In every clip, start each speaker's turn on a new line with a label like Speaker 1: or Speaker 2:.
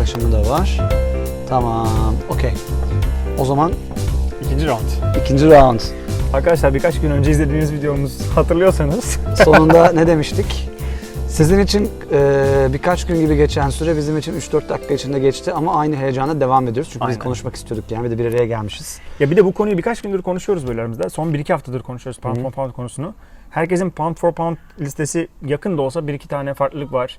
Speaker 1: yaklaşımı da var. Tamam, okey. O zaman
Speaker 2: İkinci round.
Speaker 1: ikinci round.
Speaker 2: Arkadaşlar birkaç gün önce izlediğiniz videomuz hatırlıyorsanız
Speaker 1: Sonunda ne demiştik? Sizin için e, birkaç gün gibi geçen süre bizim için 3-4 dakika içinde geçti ama aynı heyecana devam ediyoruz. Çünkü
Speaker 2: Aynen.
Speaker 1: biz konuşmak istiyorduk yani bir de bir araya gelmişiz.
Speaker 2: Ya bir de bu konuyu birkaç gündür konuşuyoruz böyle aramızda. Son 1-2 haftadır konuşuyoruz pound for pound konusunu. Herkesin pound for pound listesi yakın da olsa bir iki tane farklılık var.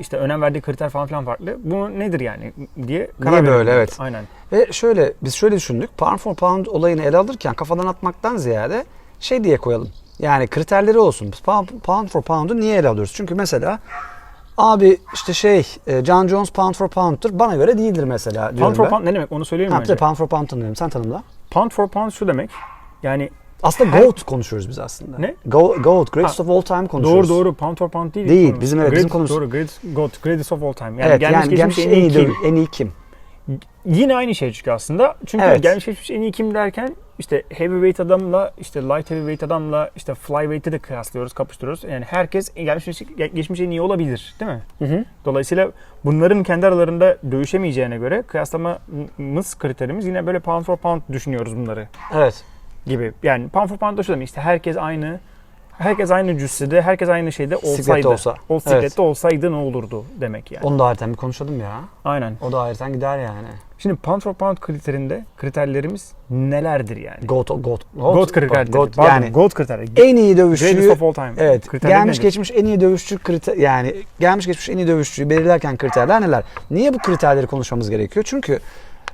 Speaker 2: İşte önem verdiği kriter falan filan farklı. Bu nedir yani diye karar
Speaker 1: Niye böyle, evet.
Speaker 2: Aynen.
Speaker 1: Ve şöyle biz şöyle düşündük. Pound for pound olayını ele alırken kafadan atmaktan ziyade şey diye koyalım. Yani kriterleri olsun. Pound, pound for pound'u niye ele alıyoruz? Çünkü mesela abi işte şey e, John Jones pound for pound'tur. Bana göre değildir mesela
Speaker 2: Pound for
Speaker 1: ben.
Speaker 2: pound ne demek onu söyleyeyim mi
Speaker 1: pound for pound tanıyorum. Sen tanımla.
Speaker 2: Pound for pound şu demek. Yani
Speaker 1: Aslında
Speaker 2: Her-
Speaker 1: GOAT konuşuyoruz biz aslında.
Speaker 2: Ne?
Speaker 1: Go, GOAT, Greatest
Speaker 2: Ha,
Speaker 1: of All Time
Speaker 2: doğru
Speaker 1: konuşuyoruz.
Speaker 2: doğru pound for pound değil.
Speaker 1: Değil,
Speaker 2: konumuz.
Speaker 1: bizim evet, bizim
Speaker 2: Great-
Speaker 1: konumuz.
Speaker 2: Doğru great, God, greatest of all time. Yani
Speaker 1: evet,
Speaker 2: gelmiş
Speaker 1: yani
Speaker 2: geçmiş
Speaker 1: gelmiş
Speaker 2: en iyi kim?
Speaker 1: en iyi kim?
Speaker 2: Yine aynı şey çıkıyor aslında. Çünkü
Speaker 1: Evet.
Speaker 2: gelmiş geçmiş en iyi kim derken işte heavyweight adamla işte light heavyweight adamla işte flyweight'i de kıyaslıyoruz, kapıştırıyoruz. Yani herkes gelmiş geçmiş en iyi olabilir, değil mi?
Speaker 1: Hı hı.
Speaker 2: Dolayısıyla bunların kendi aralarında dövüşemeyeceğine göre kıyaslamamız kriterimiz yine böyle pound for pound düşünüyoruz bunları
Speaker 1: Evet.
Speaker 2: Gibi. Yani pound for pound da şu demek işte herkes aynı herkes aynı cüssede, herkes aynı şeyde
Speaker 1: Siklette
Speaker 2: olsaydı.
Speaker 1: olsa.
Speaker 2: O siklette olsaydı ne olurdu demek yani.
Speaker 1: Onu da ayrıca bir konuşalım ya.
Speaker 2: Aynen.
Speaker 1: O da ayrıca gider yani.
Speaker 2: Şimdi pound for pound kriterinde kriterlerimiz nelerdir yani?
Speaker 1: GOAT, GOAT,
Speaker 2: Gold kriterleri.
Speaker 1: GOAT,
Speaker 2: Pardon,
Speaker 1: yani
Speaker 2: gold kriterleri.
Speaker 1: en iyi
Speaker 2: Greatest
Speaker 1: dövüşçüyü
Speaker 2: of all time.
Speaker 1: Evet.
Speaker 2: Kriterleri
Speaker 1: gelmiş
Speaker 2: nedir?
Speaker 1: geçmiş en iyi dövüşçü kriter yani gelmiş geçmiş en iyi dövüşçüyü belirlerken kriterler neler? Niye bu kriterleri konuşmamız gerekiyor? Çünkü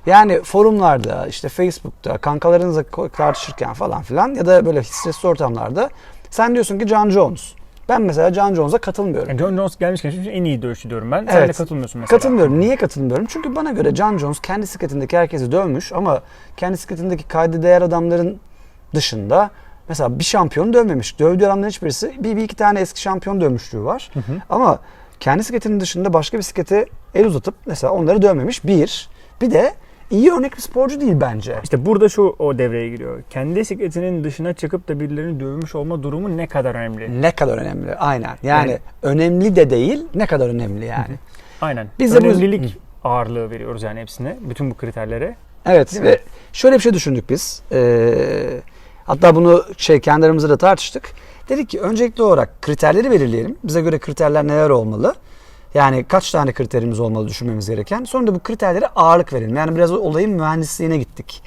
Speaker 1: yani forumlarda, işte Facebook'ta, kankalarınızla tartışırken falan filan ya da böyle stresli ortamlarda sen diyorsun ki John Jones. Ben mesela John Jones'a katılmıyorum.
Speaker 2: Yani John Jones gelmiş geçmiş en iyi dövüşçü diyorum ben. Sen de
Speaker 1: Evet.
Speaker 2: katılmıyorsun mesela.
Speaker 1: Katılmıyorum. Niye katılmıyorum? Çünkü bana göre John Jones kendi sikletindeki herkesi dövmüş ama kendi sikletindeki kaydı değer adamların dışında mesela bir şampiyonu dövmemiş. Dövdüğü adamların hiçbirisi bir, bir iki tane eski şampiyon dövmüşlüğü var.
Speaker 2: Hı hı.
Speaker 1: Ama kendi sikletinin dışında başka bir siklete el uzatıp mesela onları dövmemiş. Bir. Bir de iyi örnek bir sporcu değil bence.
Speaker 2: İşte burada şu o devreye giriyor. Kendi sikletinin dışına çıkıp da birilerini dövmüş olma durumu ne kadar önemli.
Speaker 1: Ne kadar önemli. Aynen. Yani,
Speaker 2: Yani-
Speaker 1: önemli de değil, ne kadar önemli yani.
Speaker 2: Aynen.
Speaker 1: Biz de bu-
Speaker 2: Önemlilik ağırlığı veriyoruz yani hepsine. Bütün bu kriterlere.
Speaker 1: Evet
Speaker 2: Değil mi?
Speaker 1: ve şöyle bir şey düşündük biz. Ee, hatta bunu şey kendi aramızda da tartıştık. Dedik ki öncelikli olarak kriterleri belirleyelim. Bize göre kriterler neler olmalı? Yani kaç tane kriterimiz olmalı düşünmemiz gereken. Sonra da bu kriterlere ağırlık verelim. Yani biraz olayın mühendisliğine gittik.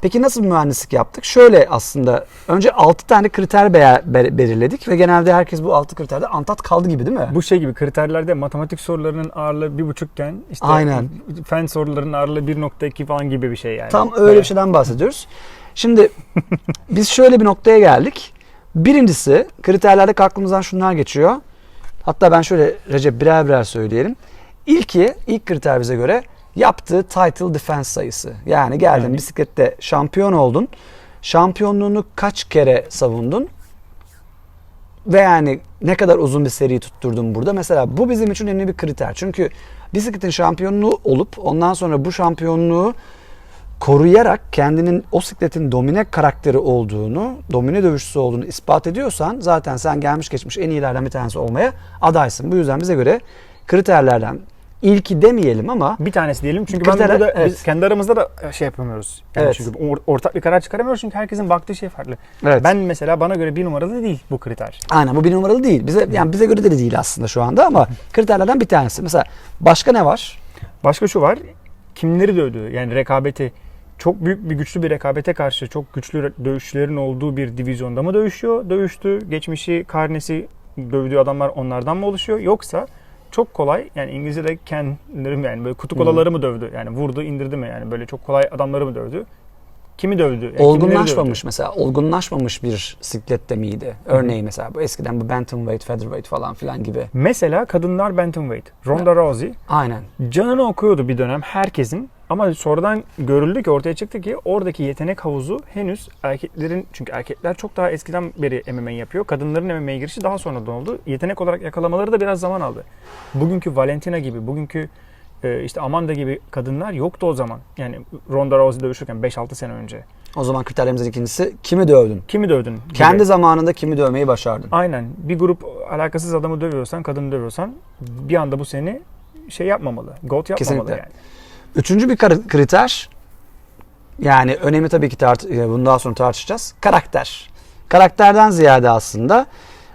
Speaker 1: Peki nasıl bir mühendislik yaptık? Şöyle aslında önce 6 tane kriter be- be- belirledik ve genelde herkes bu 6 kriterde antat kaldı gibi değil mi?
Speaker 2: Bu şey gibi kriterlerde matematik sorularının ağırlığı bir buçukken işte
Speaker 1: Aynen.
Speaker 2: fen sorularının ağırlığı 1.2 falan gibi bir şey yani.
Speaker 1: Tam öyle
Speaker 2: Bayağı-
Speaker 1: bir şeyden bahsediyoruz. Şimdi biz şöyle bir noktaya geldik. Birincisi kriterlerde aklımızdan şunlar geçiyor. Hatta ben şöyle Recep birer birer söyleyelim. İlki, ilk kriter bize göre yaptığı title defense sayısı. Yani geldin
Speaker 2: Yani.
Speaker 1: bisiklette şampiyon oldun. Şampiyonluğunu kaç kere savundun? Ve yani ne kadar uzun bir seri tutturdun burada. Mesela bu bizim için önemli bir kriter. Çünkü bisikletin şampiyonluğu olup ondan sonra bu şampiyonluğu koruyarak kendinin o sikletin domine karakteri olduğunu, domine dövüşçüsü olduğunu ispat ediyorsan zaten sen gelmiş geçmiş en iyilerden bir tanesi olmaya adaysın. Bu yüzden bize göre kriterlerden ilki demeyelim ama
Speaker 2: Bir tanesi diyelim çünkü
Speaker 1: Kriterler-
Speaker 2: ben burada
Speaker 1: evet.
Speaker 2: biz kendi aramızda da şey yapamıyoruz. Yani
Speaker 1: Evet.
Speaker 2: çünkü or- ortak bir karar çıkaramıyoruz çünkü herkesin baktığı şey farklı.
Speaker 1: evet.
Speaker 2: Ben mesela bana göre bir numaralı değil bu kriter.
Speaker 1: Aynen bu bir numaralı değil. Bize yani bize göre de değil aslında şu anda ama kriterlerden bir tanesi. Mesela başka ne var?
Speaker 2: Başka şu var. Kimleri dövdü? Yani rekabeti çok büyük bir güçlü bir rekabete karşı çok güçlü dövüşçülerin olduğu bir divizyonda mı dövüşüyor? Dövüştü. Geçmişi, karnesi dövdüğü adamlar onlardan mı oluşuyor? Yoksa çok kolay yani İngilizce'de kendilerim yani böyle kutu kolaları mı dövdü? Yani vurdu, indirdi mi? Yani böyle çok kolay adamları mı dövdü? Kimi dövdü? Yani kimleri
Speaker 1: olgunlaşmamış
Speaker 2: dövdü?
Speaker 1: mesela. Olgunlaşmamış bir siklette miydi? Örneği mesela bu eskiden bu bantamweight, featherweight falan filan gibi.
Speaker 2: Mesela kadınlar bantamweight. Ronda Rousey
Speaker 1: Aynen.
Speaker 2: canını okuyordu bir dönem herkesin. Ama sonradan görüldü ki ortaya çıktı ki oradaki yetenek havuzu henüz erkeklerin çünkü erkekler çok daha eskiden beri MMA yapıyor. Kadınların MMA'ye girişi daha sonradan oldu. Yetenek olarak yakalamaları da biraz zaman aldı. Bugünkü Valentina gibi, bugünkü e, işte Amanda gibi kadınlar yoktu o zaman. Yani Ronda Rousey dövüşürken 5-6 sene önce.
Speaker 1: O zaman kriterlerimizin ikincisi kimi dövdün?
Speaker 2: Kimi dövdün? gibi.
Speaker 1: Kendi zamanında kimi dövmeyi başardın?
Speaker 2: Aynen. Bir grup alakasız adamı dövüyorsan, kadını dövüyorsan bir anda bu seni şey yapmamalı. Goat yapmamalı
Speaker 1: Kesinlikle.
Speaker 2: yani.
Speaker 1: Üçüncü bir kriter yani önemli tabii ki tart e, bunu daha sonra tartışacağız. Karakter. Karakterden ziyade aslında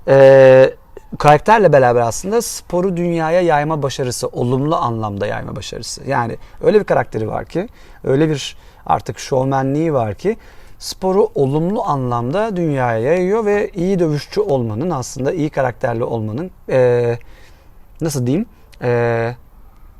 Speaker 1: e, karakterle beraber aslında sporu dünyaya yayma başarısı, olumlu anlamda yayma başarısı. Yani öyle bir karakteri var ki, öyle bir artık şovmenliği var ki sporu olumlu anlamda dünyaya yayıyor ve iyi dövüşçü olmanın aslında iyi karakterli olmanın e, nasıl diyeyim e,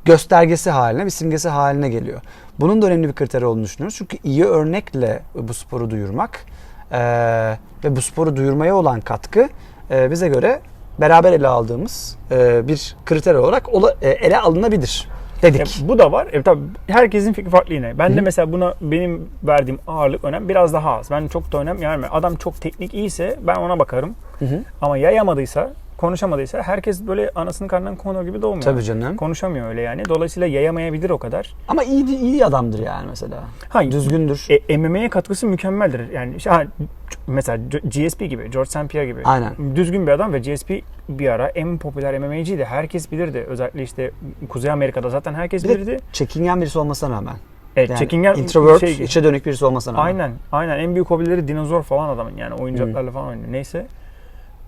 Speaker 1: göstergesi haline, bir simgesi haline geliyor. Bunun da önemli bir kriter olduğunu düşünüyoruz. Çünkü iyi örnekle bu sporu duyurmak eee, ve bu sporu duyurmaya olan katkı eee, bize göre beraber ele aldığımız eee, bir kriter olarak ola- e, ele alınabilir dedik.
Speaker 2: E, bu da var. E, tabii herkesin fikri farklı yine. Ben de
Speaker 1: Hı.
Speaker 2: mesela buna benim verdiğim ağırlık önem biraz daha az. Ben çok da önem yani adam çok teknik iyiyse ben ona bakarım.
Speaker 1: Hı.
Speaker 2: Ama yayamadıysa, konuşamadıysa herkes böyle anasının karnından Conor gibi doğmuyor.
Speaker 1: Tabii canım.
Speaker 2: Konuşamıyor öyle yani. Dolayısıyla yayamayabilir o kadar.
Speaker 1: Ama iyi iyi adamdır yani mesela.
Speaker 2: Ha,
Speaker 1: Düzgündür.
Speaker 2: E, MMA'ye katkısı mükemmeldir. Yani işte, ha, mesela GSP gibi, George St. Pierre gibi.
Speaker 1: Aynen.
Speaker 2: Düzgün bir adam ve GSP bir ara en popüler MMA'ciydi. Herkes bilirdi. Özellikle işte Kuzey Amerika'da zaten herkes
Speaker 1: Bir
Speaker 2: bilirdi.
Speaker 1: çekingen birisi olmasına rağmen.
Speaker 2: Evet,
Speaker 1: Yani
Speaker 2: çekingen
Speaker 1: introvert,
Speaker 2: şey-
Speaker 1: içe dönük birisi olmasına rağmen.
Speaker 2: Aynen. Aynen. En büyük hobileri dinozor falan adamın yani oyuncaklarla falan oynuyor. Neyse.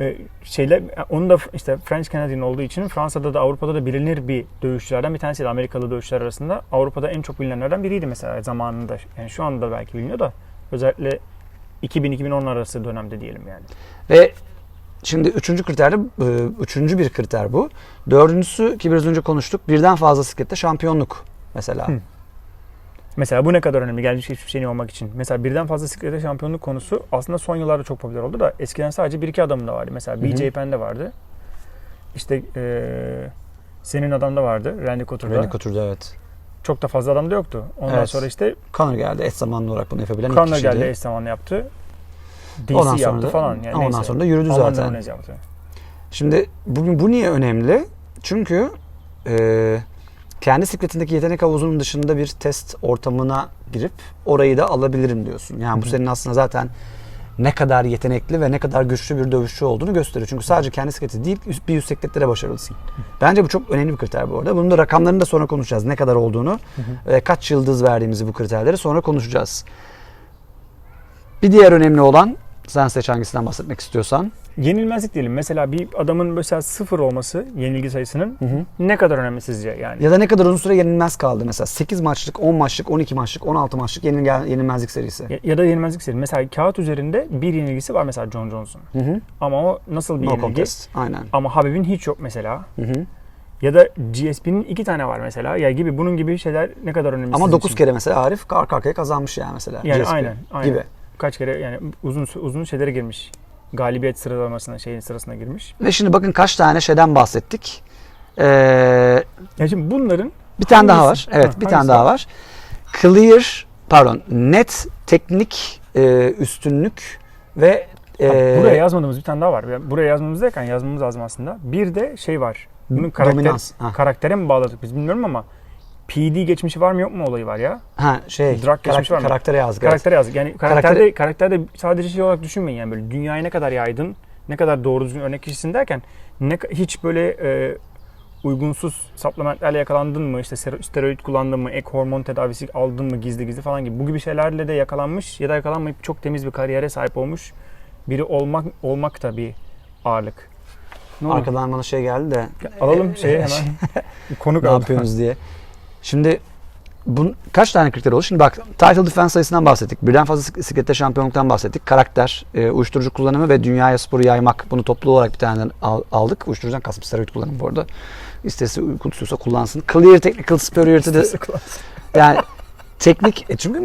Speaker 2: Ee, şeyle onun da işte French Canadian olduğu için Fransa'da da Avrupa'da da bilinir bir dövüşçülerden bir tanesiydi. Amerikalı dövüşçüler arasında. Avrupa'da en çok bilinenlerden biriydi mesela zamanında. Yani şu anda belki biliniyor da özellikle 2000-2010 arası dönemde diyelim yani.
Speaker 1: Ve şimdi üçüncü kriter e, üçüncü bir kriter bu. Dördüncüsü ki biraz önce konuştuk. Birden fazla siklette şampiyonluk mesela.
Speaker 2: Hı. Mesela bu ne kadar önemli gelmiş hiçbir şey olmak için. Mesela birden fazla siklete şampiyonluk konusu aslında son yıllarda çok popüler oldu da eskiden sadece bir iki adamın da vardı. Mesela. BJ Penn'de vardı. İşte eee, senin adamda vardı Randy Couture'da.
Speaker 1: Randy Couture'da evet.
Speaker 2: Çok da fazla adam da yoktu. Ondan
Speaker 1: Evet.
Speaker 2: sonra işte
Speaker 1: Conor geldi eş zamanlı olarak bunu yapabilen ilk
Speaker 2: Conor
Speaker 1: kişiydi.
Speaker 2: geldi eş zamanlı yaptı. DC
Speaker 1: Ondan sonra
Speaker 2: yaptı
Speaker 1: da-
Speaker 2: falan. Yani
Speaker 1: ondan
Speaker 2: neyse.
Speaker 1: sonra da yürüdü
Speaker 2: Amanda
Speaker 1: zaten.
Speaker 2: Yaptı.
Speaker 1: Şimdi bugün bu niye önemli? Çünkü e, kendi sikletindeki yetenek havuzunun dışında bir test ortamına girip orayı da alabilirim diyorsun. Yani bu
Speaker 2: Hı hı.
Speaker 1: senin aslında zaten ne kadar yetenekli ve ne kadar güçlü bir dövüşçü olduğunu gösteriyor. Çünkü sadece kendi sikleti değil bir üst sikletlere başarılısın. Bence bu çok önemli bir kriter bu arada. Bunun da rakamlarını da sonra konuşacağız. Ne kadar olduğunu ve kaç yıldız verdiğimizi bu kriterleri sonra konuşacağız. Bir diğer önemli olan sen seç hangisinden bahsetmek istiyorsan.
Speaker 2: Yenilmezlik diyelim. Mesela bir adamın mesela sıfır olması yenilgi sayısının ne kadar önemli sizce yani?
Speaker 1: Ya da ne kadar uzun süre yenilmez kaldı mesela. 8 maçlık, 10 maçlık, 12 maçlık, 16 maçlık yenilge- yenilmezlik serisi.
Speaker 2: Ya, ya da yenilmezlik serisi. Mesela kağıt üzerinde bir yenilgisi var mesela John Jones'un.
Speaker 1: Hı hı.
Speaker 2: Ama o nasıl bir
Speaker 1: No
Speaker 2: yenilgi?
Speaker 1: contest. Aynen.
Speaker 2: Ama Habib'in hiç yok mesela.
Speaker 1: Hı hı.
Speaker 2: Ya da GSP'nin iki tane var mesela. Ya gibi bunun gibi şeyler ne kadar önemli
Speaker 1: Ama
Speaker 2: sizin
Speaker 1: 9
Speaker 2: için?
Speaker 1: kere mesela Arif arka arkaya kazanmış yani mesela.
Speaker 2: Yani
Speaker 1: GSP
Speaker 2: aynen, aynen.
Speaker 1: Gibi.
Speaker 2: Kaç kere yani uzun uzun şeylere girmiş. Galibiyet sıralamasına şeyin sırasına girmiş.
Speaker 1: Ve şimdi bakın kaç tane şeyden bahsettik. Ee,
Speaker 2: Ya şimdi bunların
Speaker 1: bir tane daha var.
Speaker 2: Hangisi?
Speaker 1: Evet
Speaker 2: Ha,
Speaker 1: bir
Speaker 2: hangisi
Speaker 1: tane daha
Speaker 2: var?
Speaker 1: Clear, pardon net teknik e, üstünlük ve e,
Speaker 2: buraya yazmadığımız bir tane daha var. Buraya yazmamız derken yazmamız lazım aslında. Bir de şey var. Bunun karakter,
Speaker 1: dominans. Ha.
Speaker 2: karaktere mi bağladık biz bilmiyorum ama PD geçmişi var mı yok mu olayı var ya.
Speaker 1: ha, şey
Speaker 2: Drag
Speaker 1: karakter,
Speaker 2: var mı?
Speaker 1: karaktere evet.
Speaker 2: Karaktere yazdık. Yani karakterde, karakterde sadece şey olarak düşünmeyin yani böyle dünyaya ne kadar yaydın, ne kadar doğru düzgün örnek kişisin derken ne ka- hiç böyle e, uygunsuz supplementlerle yakalandın mı, işte sero- steroid kullandın mı, ek hormon tedavisi aldın mı gizli gizli falan gibi bu gibi şeylerle de yakalanmış ya da yakalanmayıp çok temiz bir kariyere sahip olmuş biri olmak olmak da bir ağırlık. Ne oldu?
Speaker 1: Arkadan bana şey geldi de
Speaker 2: Alalım şeyi hemen. Konuk
Speaker 1: ne yapıyorsunuz diye. Şimdi bun, kaç tane kriter oldu? Şimdi bak title defense sayısından bahsettik. Birden fazla sik- siklette şampiyonluktan bahsettik. Karakter, e, uyuşturucu kullanımı ve dünyaya sporu yaymak. Bunu toplu olarak bir tane al- aldık. Uyuşturucudan kastım steroid kullanımı bu arada. İstesi kullansın. Clear technical superiority de yani teknik e çünkü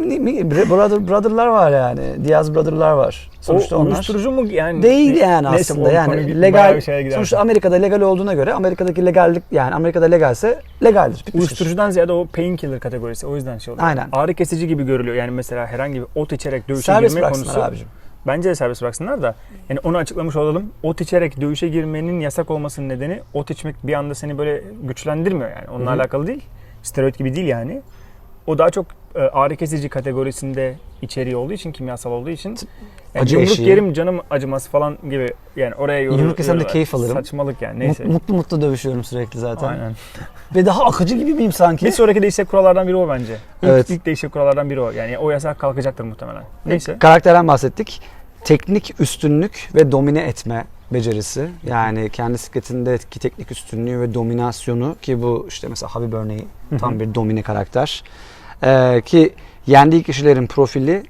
Speaker 1: brother, brother'lar var yani. Diaz brother'lar var. Sonuçta
Speaker 2: o
Speaker 1: onlar
Speaker 2: uyuşturucu mu yani?
Speaker 1: değil yani
Speaker 2: neyse,
Speaker 1: aslında yani legal sonuçta Amerika'da legal olduğuna göre Amerika'daki legallik yani Amerika'da legalse legaldir. Bitmiştir.
Speaker 2: Uyuşturucudan ziyade o painkiller kategorisi. O yüzden şey oluyor.
Speaker 1: Aynen.
Speaker 2: Ağrı kesici gibi görülüyor. Yani mesela herhangi bir ot içerek dövüşe
Speaker 1: Serbest
Speaker 2: girme konusu.
Speaker 1: abicim.
Speaker 2: Bence de serbest bıraksınlar da. Yani onu açıklamış olalım. Ot içerek dövüşe girmenin yasak olmasının nedeni ot içmek bir anda seni böyle güçlendirmiyor yani. Onunla
Speaker 1: Hı hı.
Speaker 2: alakalı değil. Steroid gibi değil yani. O daha çok ağrı kesici kategorisinde içeriği olduğu için, kimyasal olduğu için yani
Speaker 1: Acı
Speaker 2: yumruk
Speaker 1: eşiği.
Speaker 2: yerim canım acıması falan gibi yani oraya yoruyor.
Speaker 1: Yumruk yesem de keyif alırım.
Speaker 2: Saçmalık yani
Speaker 1: Mut-
Speaker 2: neyse.
Speaker 1: Mutlu mutlu dövüşüyorum sürekli zaten.
Speaker 2: Aynen.
Speaker 1: Ve daha akıcı gibi miyim sanki?
Speaker 2: Bir sonraki değişecek kurallardan biri o bence. İlk,
Speaker 1: Evet.
Speaker 2: ilk değişecek kurallardan biri o. Yani o yasak kalkacaktır muhtemelen. Neyse.
Speaker 1: Karakterden bahsettik. Teknik üstünlük ve domine etme becerisi. Yani kendi sikletindeki teknik üstünlüğü ve dominasyonu ki bu işte mesela Habib örneği tam bir domine karakter. Ee, ki yendiği kişilerin profili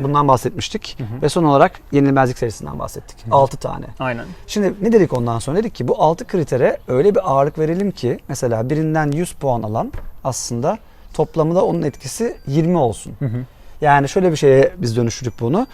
Speaker 1: bundan bahsetmiştik. Ve son olarak yenilmezlik serisinden bahsettik. 6 tane.
Speaker 2: Aynen.
Speaker 1: Şimdi ne dedik ondan sonra? Dedik ki bu 6 kritere öyle bir ağırlık verelim ki mesela birinden 100 puan alan aslında toplamında onun etkisi 20 olsun. Yani şöyle bir şeye biz dönüştürdük bunu.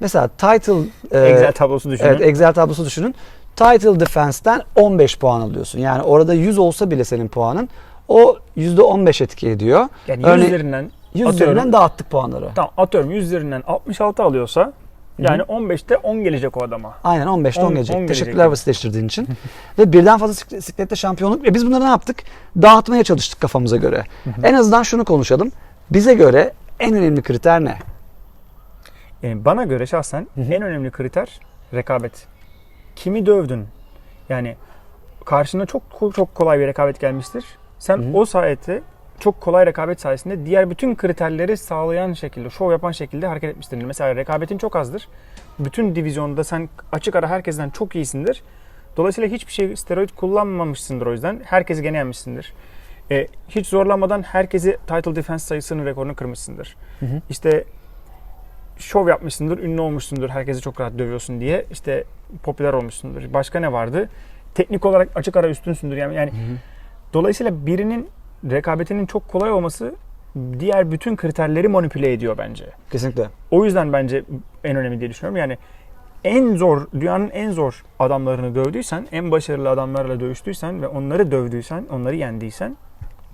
Speaker 1: Mesela title e,
Speaker 2: Excel tablosu düşünün.
Speaker 1: Evet Excel tablosu düşünün. Title Defense'ten 15 puan alıyorsun. Yani orada 100 olsa bile senin puanın o %15 etki ediyor.
Speaker 2: yani
Speaker 1: Örne-
Speaker 2: yüzlerinden
Speaker 1: 100
Speaker 2: atıyorum.
Speaker 1: üzerinden dağıttık puanları.
Speaker 2: Tamam atıyorum yüzlerinden 66 alıyorsa yani 15'te 10 gelecek o adama.
Speaker 1: Aynen 15'te 10
Speaker 2: On-
Speaker 1: gelecek.
Speaker 2: on gelecek
Speaker 1: Teşekkürler
Speaker 2: yani.
Speaker 1: basitleştirdiğin için. Ve birden fazla siklet- siklette şampiyonluk. Ve biz bunları ne yaptık? Dağıtmaya çalıştık kafamıza göre. En azından şunu konuşalım. Bize göre en önemli kriter ne?
Speaker 2: Yani bana göre şahsen en önemli kriter rekabet. Kimi dövdün? Yani karşına çok çok kolay bir rekabet gelmiştir. Sen o sayede çok kolay rekabet sayesinde diğer bütün kriterleri sağlayan şekilde, şov yapan şekilde hareket etmiştir. Mesela rekabetin çok azdır. Bütün divizyonda sen açık ara herkesten çok iyisindir. Dolayısıyla hiçbir şey steroid kullanmamışsındır o yüzden. Herkesi gene yenmişsindir. E, hiç zorlanmadan herkesi title defense sayısının rekorunu kırmışsındır. İşte şov yapmışsındır, ünlü olmuşsundur, herkesi çok rahat dövüyorsun diye. işte popüler olmuşsundur. Başka ne vardı? Teknik olarak açık ara üstünsündür. Yani, yani dolayısıyla birinin rekabetinin çok kolay olması diğer bütün kriterleri manipüle ediyor bence.
Speaker 1: Kesinlikle.
Speaker 2: O yüzden bence en önemli diye düşünüyorum. Yani en zor, dünyanın en zor adamlarını dövdüysen, en başarılı adamlarla dövüştüysen ve onları dövdüysen, onları yendiysen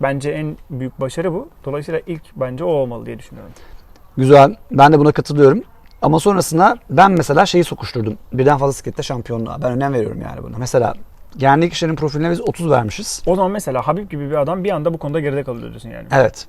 Speaker 2: bence en büyük başarı bu. Dolayısıyla ilk bence o olmalı diye düşünüyorum.
Speaker 1: Güzel. Ben de buna katılıyorum. Ama sonrasında ben mesela şeyi sokuşturdum. Birden fazla siklette şampiyonluğa. Ben önem veriyorum yani buna. Mesela yendiği kişilerin profiline biz 30 vermişiz.
Speaker 2: O zaman mesela Habib gibi bir adam bir anda bu konuda geride kalıyor diyorsun yani.
Speaker 1: Evet.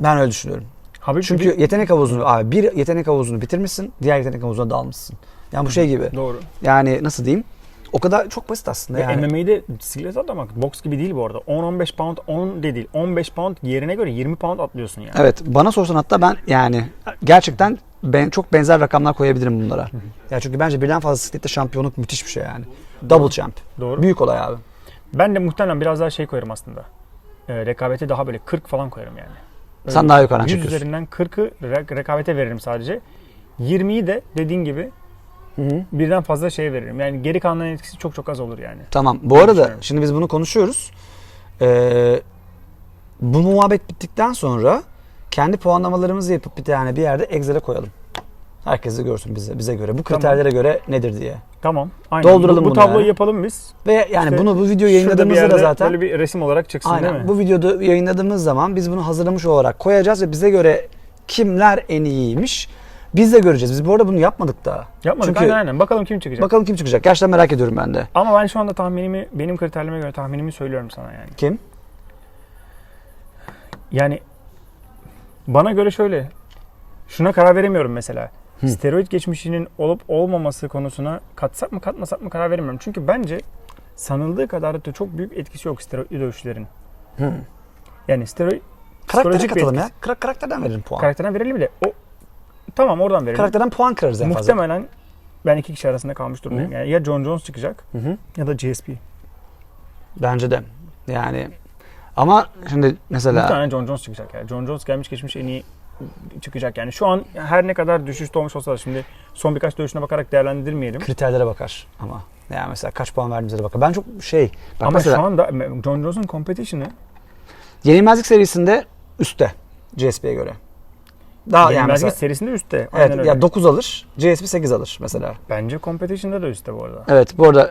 Speaker 1: Ben öyle düşünüyorum.
Speaker 2: Habib
Speaker 1: Çünkü
Speaker 2: gibi...
Speaker 1: yetenek havuzunu abi bir yetenek havuzunu bitirmişsin, diğer yetenek havuzuna dalmışsın. Yani bu şey gibi.
Speaker 2: Doğru.
Speaker 1: Yani nasıl diyeyim? O kadar çok basit aslında
Speaker 2: Ve
Speaker 1: yani.
Speaker 2: MMA'de siklet atlamak boks gibi değil bu arada. 10-15 pound 10 de değil. 15 pound yerine göre 20 pound atlıyorsun yani.
Speaker 1: Evet, bana sorsan hatta ben yani gerçekten ben çok benzer rakamlar koyabilirim bunlara. Ya çünkü bence birden fazla siklette şampiyonluk müthiş bir şey yani. Double champ.
Speaker 2: Doğru.
Speaker 1: Büyük olay abi.
Speaker 2: Ben de muhtemelen biraz daha şey koyarım aslında. Ee, rekabete daha böyle 40 falan koyarım yani.
Speaker 1: Sen daha yukarıdan
Speaker 2: 100
Speaker 1: çekiyorsun.
Speaker 2: üzerinden 40'ı re- rekabete veririm sadece. 20'yi de dediğin gibi
Speaker 1: Hı hı.
Speaker 2: birden fazla şey veririm. Yani geri kalanların etkisi çok çok az olur yani.
Speaker 1: Tamam. Bu arada şimdi biz bunu konuşuyoruz. Ee, bu muhabbet bittikten sonra kendi puanlamalarımızı yapıp bir tane bir yerde Excel'e koyalım. Herkes de görsün bize bize göre. Bu kriterlere göre nedir diye.
Speaker 2: Tamam. Aynen.
Speaker 1: Dolduralım
Speaker 2: bu, bu tabloyu
Speaker 1: yani.
Speaker 2: yapalım biz.
Speaker 1: Ve yani
Speaker 2: İşte
Speaker 1: bunu bu
Speaker 2: bir
Speaker 1: yayınladığımızda da zaten
Speaker 2: Böyle bir resim olarak çıksın değil mi?
Speaker 1: Aynen. Bu videoda yayınladığımız zaman biz bunu hazırlamış olarak koyacağız ve bize göre kimler en iyiymiş biz de göreceğiz. Biz bu arada bunu yapmadık daha.
Speaker 2: Yapmadık
Speaker 1: Çünkü
Speaker 2: aynen aynen. Bakalım kim çıkacak.
Speaker 1: bakalım kim çıkacak. Gerçekten merak ediyorum ben de.
Speaker 2: Ama ben şu anda tahminimi, benim kriterlerime göre tahminimi söylüyorum sana yani.
Speaker 1: Kim?
Speaker 2: Yani bana göre şöyle. Şuna karar veremiyorum mesela.
Speaker 1: Hı.
Speaker 2: Steroid geçmişinin olup olmaması konusuna katsak mı katmasak mı karar veremiyorum. Çünkü bence sanıldığı kadar da çok büyük etkisi yok steroidli dövüşlerin.
Speaker 1: Hı.
Speaker 2: Yani steroid
Speaker 1: Karaktere katalım ya. karakterden verelim puan.
Speaker 2: Karakterden verelim de o tamam oradan verelim.
Speaker 1: Karakterden puan kırarız en fazla.
Speaker 2: Muhtemelen ben iki kişi arasında kalmış durumdayım.
Speaker 1: Hı.
Speaker 2: Yani ya John Jones çıkacak
Speaker 1: Hı hı.
Speaker 2: ya da GSP.
Speaker 1: Bence de. Yani ama şimdi mesela
Speaker 2: Muhtemelen John Jones çıkacak yani. John Jones gelmiş geçmiş en iyi çıkacak yani. Şu an her ne kadar düşüşte olmuş olsa da şimdi son birkaç dövüşüne bakarak değerlendirmeyelim.
Speaker 1: kriterlere bakar ama. Yani mesela kaç puan verdiğimize de bakar. Ben çok şey. Bak
Speaker 2: Ama
Speaker 1: mesela
Speaker 2: şu anda John Jones'un competition'ı
Speaker 1: yenilmezlik serisinde üstte GSP'ye göre. Daha yani mesela
Speaker 2: serisinde üstte. Aynen
Speaker 1: Evet
Speaker 2: öyle.
Speaker 1: ya 9 alır. GSP 8 alır mesela.
Speaker 2: Bence competition'da da üstte bu arada.
Speaker 1: Evet bu arada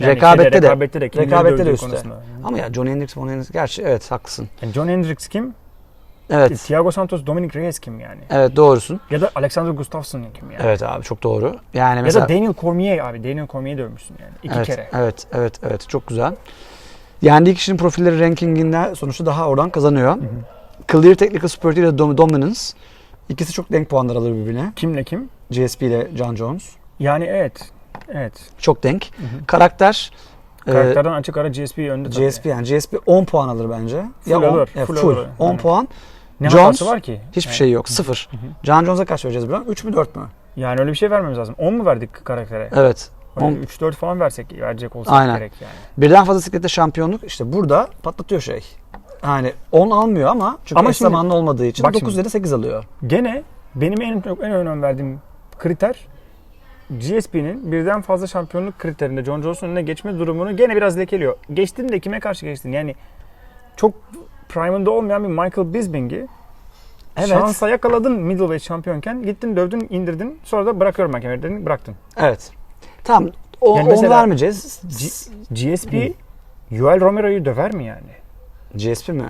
Speaker 2: Yani
Speaker 1: rekabette
Speaker 2: şeyde,
Speaker 1: de.
Speaker 2: rekabette de, kimleri
Speaker 1: rekabette de üstte.
Speaker 2: konusunda.
Speaker 1: Ama ya John Hendricks, John Hendricks gerçi evet haklısın.
Speaker 2: Yani John Hendricks kim?
Speaker 1: Evet.
Speaker 2: Thiago Santos, Dominic Reyes kim yani?
Speaker 1: Evet doğrusun.
Speaker 2: Ya da Alexander Gustafsson kim yani?
Speaker 1: Evet abi çok doğru. Yani
Speaker 2: Ya
Speaker 1: mesela
Speaker 2: da Daniel Cormier abi. Daniel Cormier'i dövmüşsün yani. iki
Speaker 1: evet,
Speaker 2: kere.
Speaker 1: Evet, evet, evet çok güzel. Yendiği kişinin profilleri rankinginde sonuçta daha oradan kazanıyor. Clear Technical Superiority ile Dom- Dominance. İkisi çok denk puanlar alır birbirine.
Speaker 2: Kimle kim?
Speaker 1: GSP ile John Jones.
Speaker 2: Yani evet. Evet.
Speaker 1: Çok denk. Karakter e,
Speaker 2: Karakterden açık ara GSP önde tabii.
Speaker 1: GSP yani GSP 10 puan alır bence.
Speaker 2: Full
Speaker 1: on-
Speaker 2: alır,
Speaker 1: evet,
Speaker 2: full
Speaker 1: full.
Speaker 2: alır.
Speaker 1: 10
Speaker 2: Aynen.
Speaker 1: puan.
Speaker 2: Ne
Speaker 1: Jones,
Speaker 2: var ki?
Speaker 1: Hiçbir
Speaker 2: Yani-
Speaker 1: şey yok. Sıfır. John Jones'a kaç vereceğiz buradan? 3 mü 4 mü?
Speaker 2: Yani öyle bir şey vermemiz lazım. 10 mu verdik karaktere?
Speaker 1: Evet. on-
Speaker 2: 3-4 falan versek verecek olsak
Speaker 1: Aynen.
Speaker 2: gerek yani.
Speaker 1: Birden fazla bisiklette şampiyonluk işte burada patlatıyor şey. Yani 10 almıyor ama çünkü
Speaker 2: Ama
Speaker 1: eş zamanlı olmadığı için
Speaker 2: bak
Speaker 1: 9
Speaker 2: şimdi.
Speaker 1: ya da 8 alıyor.
Speaker 2: Gene benim en en önem verdiğim kriter GSP'nin birden fazla şampiyonluk kriterinde John Jones'un önüne geçme durumunu gene biraz lekeliyor. Geçtin de kime karşı geçtin? Yani çok prime'ında olmayan bir Michael Bisping'i
Speaker 1: Evet.
Speaker 2: şansa yakaladın middleweight şampiyonken gittin dövdün indirdin sonra da bırakıyorum ben kemeri dedin bıraktın.
Speaker 1: Evet. Tamam. O,
Speaker 2: Yani
Speaker 1: onu vermeyeceğiz.
Speaker 2: GSP Joel Romero'yu döver mi yani?
Speaker 1: GSP mi?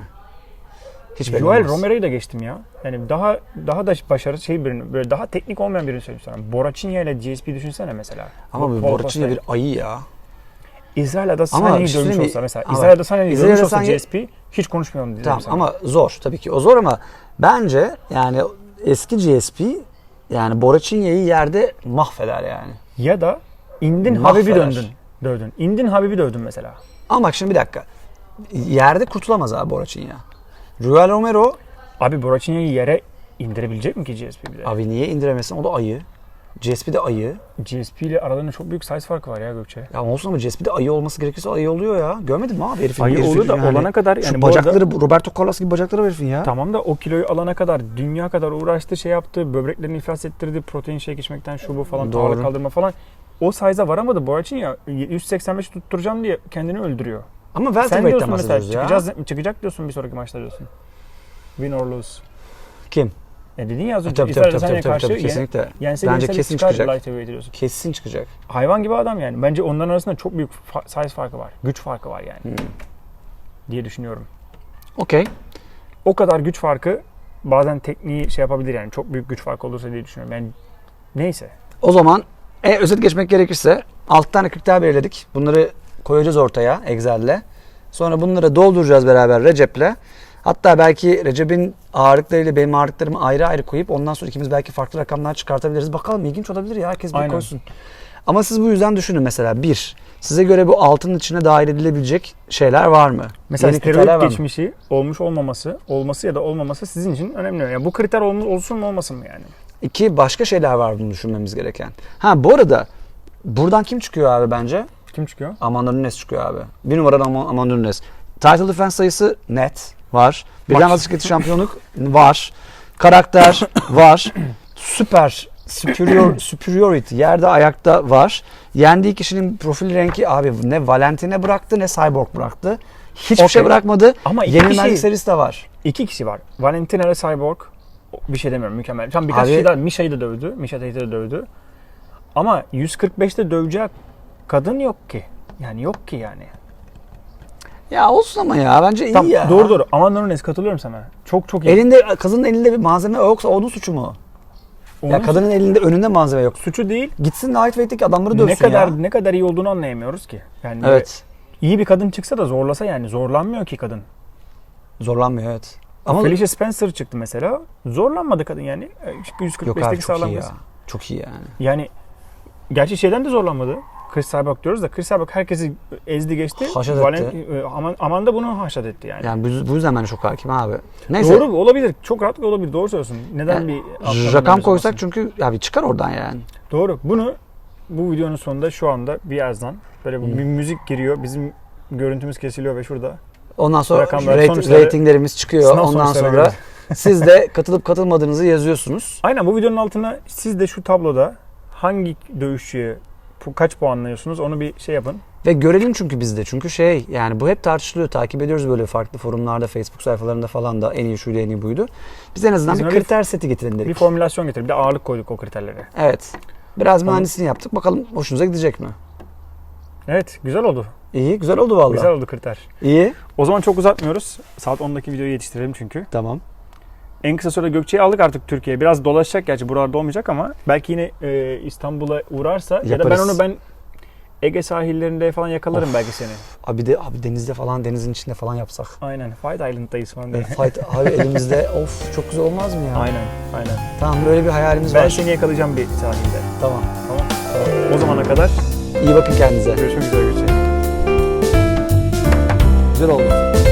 Speaker 1: Hiç belli
Speaker 2: Joel
Speaker 1: olmaz.
Speaker 2: Romero'yu da geçtim ya. Yani daha daha da başarılı şey birini böyle daha teknik olmayan birini söyleyeyim sana. Boracinha ile GSP düşünsene mesela.
Speaker 1: Ama bu
Speaker 2: Costa.
Speaker 1: bir ayı ya. Şey
Speaker 2: dövmüş
Speaker 1: söyleyeyim mi?
Speaker 2: olsa mesela.
Speaker 1: Ama
Speaker 2: İsrail Adesanya'yı
Speaker 1: İsrail
Speaker 2: dövmüş olsa GSP hiç konuşmuyorum dedim
Speaker 1: Tamam
Speaker 2: sana.
Speaker 1: ama zor tabii ki. O zor ama bence yani eski GSP yani Boracinha'yı yerde mahveder yani.
Speaker 2: Ya da indin
Speaker 1: Mahveder.
Speaker 2: Habib'i döndün. Dövdün. İndin Habib'i dövdün mesela.
Speaker 1: Ama bak şimdi bir dakika. Yerde kurtulamaz abi Boracinha. Ruel Romero
Speaker 2: Abi Boracinha'yı yere indirebilecek mi ki GSP bir de?
Speaker 1: abi niye indiremesin? O da ayı. GSP de ayı.
Speaker 2: GSP ile aralarında çok büyük size farkı var ya Gökçe.
Speaker 1: Ya olsun ama GSP de ayı olması gerekirse ayı oluyor ya. Görmedin mi abi herifin?
Speaker 2: Ayı
Speaker 1: herifin
Speaker 2: oluyor da olana kadar yani
Speaker 1: Şu
Speaker 2: bu arada-
Speaker 1: bacakları Roberto Carlos gibi bacakları var herifin ya.
Speaker 2: Tamam da o kiloyu alana kadar dünya kadar uğraştı şey yaptı. Böbreklerini iflas ettirdi. Protein shake içmekten şu bu falan.
Speaker 1: Doğru.
Speaker 2: Ağırlık kaldırma falan. O size'a varamadı Boracinha. 185 tutturacağım diye kendini öldürüyor.
Speaker 1: Ama
Speaker 2: Sen
Speaker 1: welterweight'ten
Speaker 2: diyorsun mesela
Speaker 1: bahsediyoruz ya.
Speaker 2: çıkacağız, çıkacak diyorsun bir sonraki maçta diyorsun. Win or lose.
Speaker 1: Kim?
Speaker 2: E dedin ya az önce
Speaker 1: Tabii
Speaker 2: İsrail
Speaker 1: tabii tabii,
Speaker 2: Adesanya'ya
Speaker 1: tabii,
Speaker 2: karşı
Speaker 1: tabii, kesinlikle.
Speaker 2: yense
Speaker 1: Bence
Speaker 2: yense
Speaker 1: kesin
Speaker 2: çıkar
Speaker 1: çıkacak.
Speaker 2: lightweight diyorsun.
Speaker 1: Kesin çıkacak.
Speaker 2: Hayvan gibi adam yani. Bence onların arasında çok büyük fa- size farkı var. Güç farkı var yani.
Speaker 1: Hmm.
Speaker 2: Diye düşünüyorum.
Speaker 1: Okey.
Speaker 2: O kadar güç farkı bazen tekniği şey yapabilir yani. Çok büyük güç farkı olursa diye düşünüyorum. Yani neyse.
Speaker 1: O zaman e, özet geçmek gerekirse 6 tane kriter belirledik. Bunları koyacağız ortaya Excel'le. Sonra bunları dolduracağız beraber Recep'le. Hatta belki Recep'in ağırlıklarıyla benim ağırlıklarımı ayrı ayrı koyup ondan sonra ikimiz belki farklı rakamlar çıkartabiliriz. Bakalım ilginç olabilir ya herkes bir koysun. Ama siz bu yüzden düşünün mesela bir, size göre bu altının içine dahil edilebilecek şeyler var mı?
Speaker 2: Mesela
Speaker 1: Yeni
Speaker 2: steroid
Speaker 1: mı?
Speaker 2: geçmişi olmuş olmaması, olması ya da olmaması sizin için önemli. Yani bu kriter olmuş, olsun mu olmasın mı yani?
Speaker 1: İki, başka şeyler var bunu düşünmemiz gereken. Ha bu arada buradan kim çıkıyor abi bence?
Speaker 2: Kim çıkıyor?
Speaker 1: Amanda Nunes çıkıyor abi. Bir numaradan Ama- Amanda Nunes. Title defense sayısı net var. Birden bisikleti şampiyonluk var. Karakter var. Süper superior, superiority yerde ayakta var. Yendiği kişinin profil renki abi ne Valentine bıraktı ne Cyborg bıraktı. Hiçbir
Speaker 2: Okey.
Speaker 1: şey bırakmadı.
Speaker 2: Ama kişi,
Speaker 1: serisi de var.
Speaker 2: iki kişi var. Valentina ile Cyborg. Bir şey demiyorum mükemmel. Tam birkaç
Speaker 1: Abi-
Speaker 2: kişi daha Misha'yı da dövdü. Misha Tate'i de dövdü. Ama 145'te dövecek kadın yok ki. Yani yok ki yani.
Speaker 1: Ya olsun ama ya bence iyi
Speaker 2: Tamam,
Speaker 1: ya.
Speaker 2: Doğru doğru. Amanda Nunes katılıyorum sana. Çok çok iyi.
Speaker 1: Elinde kadının elinde bir malzeme yoksa onun suçu mu?
Speaker 2: Onun
Speaker 1: Ya kadının elinde önünde malzeme yok.
Speaker 2: suçu değil.
Speaker 1: Gitsin lightweight'teki adamları dövsün
Speaker 2: Ne kadar
Speaker 1: ya.
Speaker 2: ne kadar iyi olduğunu anlayamıyoruz ki. Yani
Speaker 1: Evet.
Speaker 2: iyi bir kadın çıksa da zorlasa yani zorlanmıyor ki kadın.
Speaker 1: Zorlanmıyor evet. Ama
Speaker 2: Felicia Spencer çıktı mesela. Zorlanmadı kadın yani. E,
Speaker 1: yok abi
Speaker 2: 145'teki
Speaker 1: çok iyi ya.
Speaker 2: kız.
Speaker 1: Çok iyi yani.
Speaker 2: Yani gerçi şeyden de zorlanmadı. Chris Cyborg diyoruz da Chris Cyborg herkesi ezdi geçti.
Speaker 1: Haşat
Speaker 2: Valen-
Speaker 1: etti.
Speaker 2: Aman, Aman da bunu haşat etti yani.
Speaker 1: Yani bu, bu yüzden ben çok hakim abi. Neyse.
Speaker 2: Doğru olabilir. Çok rahatlıkla olabilir. Doğru söylüyorsun. Neden
Speaker 1: Yani
Speaker 2: bir
Speaker 1: Rakam koysak
Speaker 2: aslında?
Speaker 1: çünkü ya bir çıkar oradan yani.
Speaker 2: Doğru. Bunu bu videonun sonunda şu anda bir yazdan böyle bir müzik giriyor. Bizim görüntümüz kesiliyor ve şurada
Speaker 1: Ondan sonra rate- ratinglerimiz çıkıyor. Ondan sonra siz de katılıp katılmadığınızı yazıyorsunuz.
Speaker 2: Aynen bu videonun altına siz de şu tabloda hangi dövüşçüye kaç puanlıyorsunuz onu bir şey yapın.
Speaker 1: Ve görelim çünkü biz de. Çünkü şey yani bu hep tartışılıyor. Takip ediyoruz böyle farklı forumlarda, Facebook sayfalarında falan da en iyi şuydu en iyi buydu. Biz en azından
Speaker 2: Biz
Speaker 1: bir kriter seti getirelim
Speaker 2: Bir
Speaker 1: dedik.
Speaker 2: formülasyon getir. Bir de ağırlık koyduk o kriterlere.
Speaker 1: Evet. Biraz mühendisliğini yaptık. Bakalım hoşunuza gidecek mi?
Speaker 2: Evet güzel oldu.
Speaker 1: İyi, güzel oldu vallahi.
Speaker 2: Güzel oldu kriter.
Speaker 1: İyi.
Speaker 2: O zaman çok uzatmıyoruz. Saat 10'daki videoyu yetiştirelim çünkü.
Speaker 1: Tamam.
Speaker 2: En kısa sürede Gökçe'yi aldık artık Türkiye'ye. Biraz dolaşacak gerçi buralarda olmayacak ama belki yine e, İstanbul'a uğrarsa ya da ben
Speaker 1: Yaparız.
Speaker 2: onu ben Ege sahillerinde falan yakalarım
Speaker 1: Of.
Speaker 2: belki seni.
Speaker 1: Abi de abi denizde falan denizin içinde falan yapsak.
Speaker 2: Aynen. Fight Island'dayız falan diye.
Speaker 1: Fight abi elimizde of çok güzel olmaz mı ya?
Speaker 2: aynen. Aynen.
Speaker 1: Tamam böyle bir hayalimiz
Speaker 2: Ben
Speaker 1: var.
Speaker 2: seni yakalayacağım bir sahilde.
Speaker 1: Tamam.
Speaker 2: Tamam. O zamana kadar
Speaker 1: İyi bakın kendinize.
Speaker 2: görüşmek üzere. Gülçin.
Speaker 1: Güzel oldu.